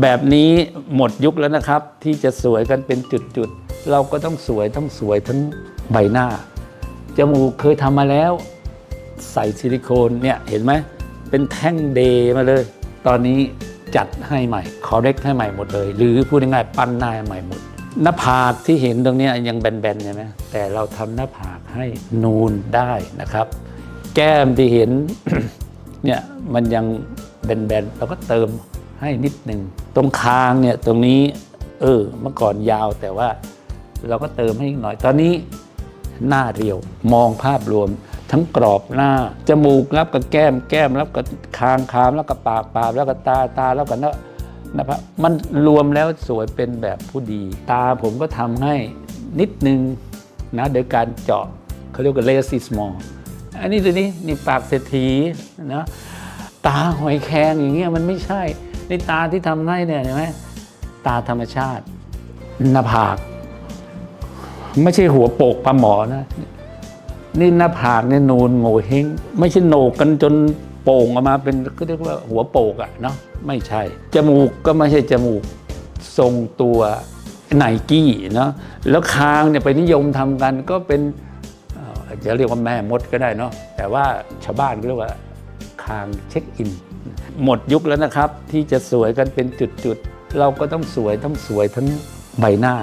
แบบนี้หมดยุคแล้วนะครับ ที่จะสวยกันเป็นจุดๆ เราก็ต้องสวยต้องสวยทั้งใบหน้า จมูกเคยทำมาแล้ว ใส่ซิลิโคนเนี่ยเห็นไหมเป็นแท่งเดย์มาเลย ตอนนี้จัดให้ใหม่คอเรกให้ใหม่หมดเลย หรือพูดง่ายๆปั้นหน้าใหม่หมด หน้าผากที่เห็นตรงนี้ยังแบนๆใช่ไหมแต่เราทำหน้าผากให้นูนได้นะครับ แก้มที่เห็นเนี่ยมันยังแบนๆเราก็เติม ให้นิดหนึ่งตรงคางเนี่ยตรงนี้เออเมื่อก่อนยาวแต่ว่าเราก็เติมให้หน่อยตอนนี้หน้าเรียวมองภาพรวม ทั้งกรอบหน้า จมูกรับกับแก้มแก้มรับกับคางคางแล้วกับปากปากแล้วกับตาตาแล้วกับหน้านะครับมันรวมแล้วสวยเป็นแบบผู้ดี ตาผมก็ทำให้นิดนึงนะโดยการเจาะเขาเรียกว่าเลสิสมอลอันนี้ดูนี่นี่ปากเศรษฐีนะตาหอยแครงอย่างเงี้ยมันไม่ใช่ นี่ตาที่ทำให้เนี่ยเห็นไหมตาธรรมชาติหน้าผาก ไม่ใช่หัวโปกปลาหมอนะนี่หน้าผากเนี่ยนูนโง่เฮงไม่ใช่โหนกกันจนโป่งออกมาเป็นก็เรียกว่าหัวโปกอะเนาะไม่ใช่ จมูกก็ไม่ใช่จมูกทรงตัวไนกี้เนาะแล้วคางเนี่ยไปนิยมทำกันก็เป็นอ่อจะเรียกว่าแม่มดก็ได้เนาะแต่ว่าชาวบ้านก็เรียกว่าคางเช็คอิน หมดยุคแล้วนะครับที่จะสวยกันเป็นจุดๆเราก็ต้องสวยต้องสวยทั้งใบหน้า